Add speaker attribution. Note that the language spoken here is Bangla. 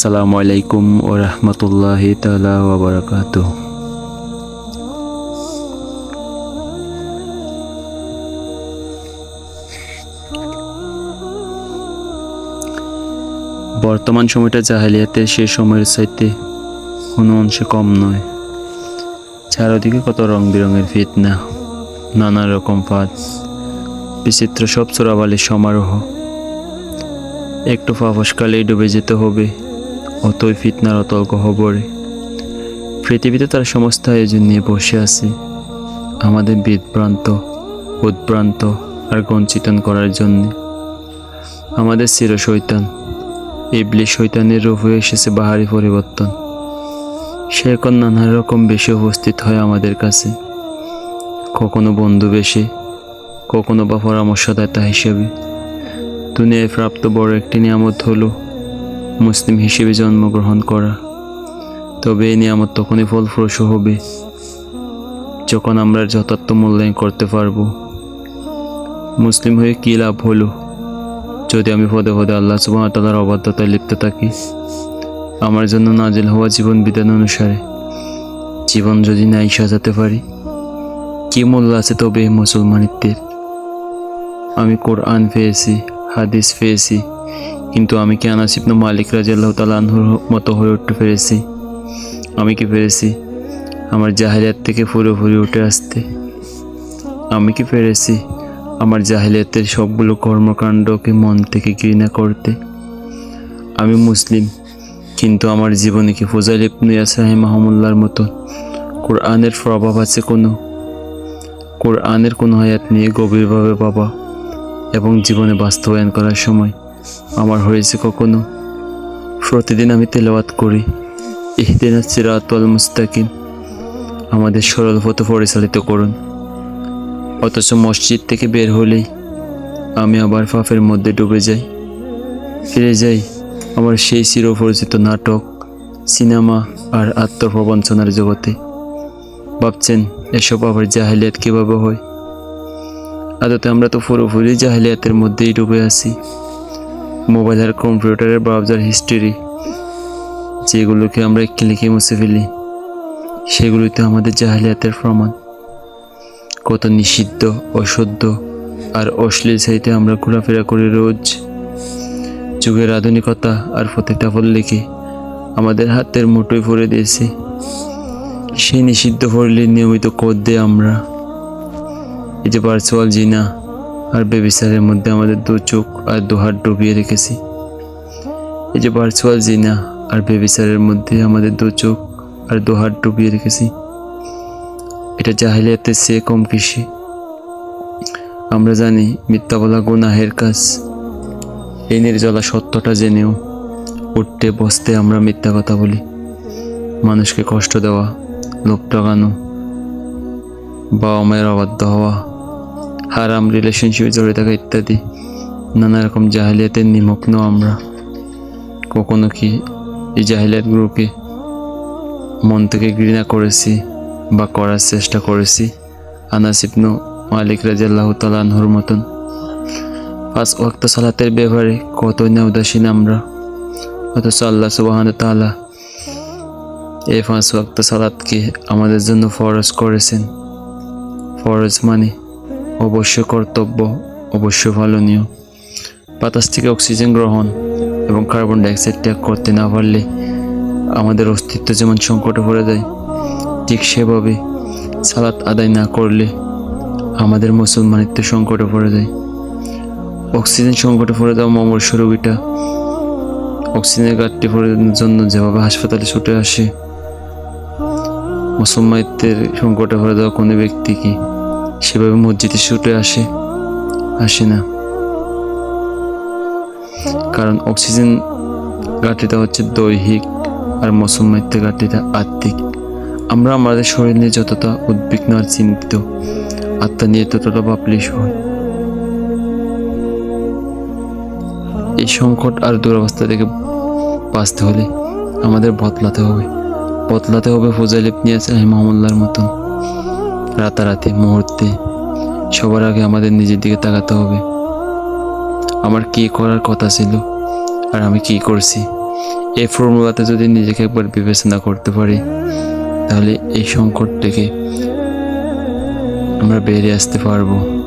Speaker 1: আসসালামু আলাইকুম ও রহমতুল্লাহি তালা বর্তমান সময়টা জাহেলিয়াতে সে সময়ের চাইতে কোনো অংশে কম নয়। চারদিকে কত রং বেরঙের ফিতনা, নানা রকম ফাঁদ, বিচিত্র সব চোরাবালির সমারোহ। একটু ফাফসকালেই ডুবে যেতে হবে। অতই ফিতনার অতল গহবরে পৃথিবীতে তার সমস্ত আয়োজন নিয়ে বসে আছে। আমাদের বিভ্রান্ত, উদ্ভ্রান্ত আর গঞ্চিতন করার জন্য। আমাদের চির শৈতান ইবলি শৈতানের রূপ হয়ে এসেছে বাহারি পরিবর্তন। সে এখন নানা রকম বেশি উপস্থিত হয় আমাদের কাছে। কখনো বন্ধু বেশি, কখনো বা পরামর্শদাতা হিসেবে। দুনিয়ায় প্রাপ্ত বড় একটি নিয়ামত হলো মুসলিম হিসেবে জন্মগ্রহণ করা। তবে এই নিয়ামত তখনই ফলপ্রসূ হবে, যখন আমরা যথার্থ মূল্যায়ন করতে পারব। মুসলিম হয়ে কী লাভ হলো? যদি আমি পদে পদে আল্লাহ সুবাহতালার অবাধ্যতায় লিপ্ত থাকি, আমার জন্য নাজিল হওয়া জীবন বিধান অনুসারে, জীবন যদি নাই সাজাতে পারি, কী মূল্য আছে তবে মুসলমানিত্বের? আমি কোরআন পেয়েছি, হাদিস পেয়েছি কিন্তু আমি কি আনাসিবনু মালিক রাজিয়াল্লাহ তালাহুর মতো হয়ে উঠতে পেরেছি? আমি কি পেরেছি? আমার জাহেলিয়াত থেকে পুরোপুরি উঠে আসতে। আমি কি পেরেছি? আমার জাহেলিয়াতের সবগুলো কর্মকাণ্ডকে মন থেকে ঘৃণা করতে? আমি মুসলিম, কিন্তু আমার জীবনে কি ফজাইল ইবনু ইয়াসাহি মাহমুল্লার মতো কোরআনের প্রভাব আছে কোনো? কোরআনের কোনো হায়াত নিয়ে গভীরভাবে বাবা এবং জীবনে বাস্তবায়ন করার সময় আমার হয়েছে কখনো। প্রতিদিন আমি তেলাওয়াত করি। ইহদিন সিরাতুল মুস্তাকিম। আমাদের সরল পথে পরিচালিত করুন। অথচ মসজিদ থেকে বের হলেই আমি আবার ফাফের মধ্যে ডুবে যাই। ফিরে যাই আমার সেই চিরপরিচিত নাটক, সিনেমা আর আত্মপ্রবঞ্চনার জগতে। ভাবছেন, এসব আবার জাহেলিয়াত কীভাবে হয়? আদতে আমরা তো পুরোপুরি জাহেলিয়াতের মধ্যেই ডুবে আছি। মোবাইল আর কম্পিউটারের ব্রাউজার হিস্ট্রি যেগুলোকে আমরা ক্লিকে মুছে ফেলি সেগুলোতে আমাদের জাহেলিয়াতের প্রমাণ। কত নিষিদ্ধ অশুদ্ধ আর অশ্লীল সাইতে আমরা ঘোরাফেরা করি রোজ। যুগের আধুনিকতা আর ফতেতাফল্লিকে আমাদের হাতের মুঠোয় ভরে দিয়েছে। সেই নিষিদ্ধ পড়লে নিয়মিত কোদ দিয়ে আমরা। এই যে ভার্চুয়াল জিনা আর বেবিসারের মধ্যে আমাদের দু চোখ আর দু হাত ডুবিয়ে রেখেছি। এই যে ভার্চুয়াল জিনা আর বেবিসারের মধ্যে আমাদের দু চোখ আর দু হাত ডুবিয়ে রেখেছি। এটা জাহিলিয়াতের সে কম কৃষি। আমরা জানি মিথ্যা বলা গুনাহের কাজ। এই নির্জলা সত্যটা জেনেও উঠতে বসতে আমরা মিথ্যা কথা বলি। মানুষকে কষ্ট দেওয়া, লোভ টাকানো বাবা মায়ের অবাধ্য হওয়া হারাম রিলেশনশিপে জড়িয়ে থাকা ইত্যাদি। নানা রকম জাহিলিয়াতের নিমগ্ন আমরা। কখনো কি এই জাহিলিয়াত গ্রুপকে মন থেকে ঘৃণা করেছি বা করার চেষ্টা করেছি? আনাসিবনু মালিক রাজিয়াল্লাহ তালানহুর মতন। পাঁচ ওয়াক্ত সালাতের ব্যাপারে কতই না উদাসীন আমরা। অথচ আল্লাহ সুবাহান তালা এই পাঁচ ওয়াক্ত সালাতকে আমাদের জন্য ফরজ করেছেন। ফরজ মানে অবশ্য কর্তব্য, অবশ্য পালনীয়। বাতাস থেকে অক্সিজেন গ্রহণ এবং কার্বন ডাইঅক্সাইড ত্যাগ করতে না পারলে আমাদের অস্তিত্ব যেমন সংকটে পড়ে যায় ঠিক সেভাবে সালাত আদায় না করলে আমাদের মুসলমানিত্ব সংকটে পড়ে যায় অক্সিজেন সংকটে পড়ে যাওয়া মমর্ষ রোগীটা অক্সিজেনের ঘাটতি পূরণের জন্য যেভাবে হাসপাতালে ছুটে আসে, মুসলমানিত্বের সংকটে পড়ে যাওয়া কোনো ব্যক্তি কি সেভাবে মসজিদে ছুটে আসে আসে না। কারণ অক্সিজেন ঘাটতিটা হচ্ছে দৈহিক আর মুসলমানিত্বের ঘাটতিটা আত্মিক। আমরা আমাদের শরীর নিয়ে যতটা উদ্বিগ্ন আর চিন্তিত, আত্মা নিয়ে ততটা বাপলিশ হয় এই সংকট আর দুরবস্থা থেকে বাঁচতে হলে আমাদের বদলাতে হবে। বদলাতে হবে ফজাইলিপ নিয়ে সাহি মোহাম্মদার মতন। রাতারাতি মুহূর্তে সবার আগে আমাদের নিজের দিকে তাকাতে হবে। আমার কি করার কথা ছিল আর আমি কি করছি? এই ফর্মুলাতে যদি নিজেকে একবার বিবেচনা করতে পারি, তাহলে এই সংকট থেকে আমরা বেরিয়ে আসতে পারব।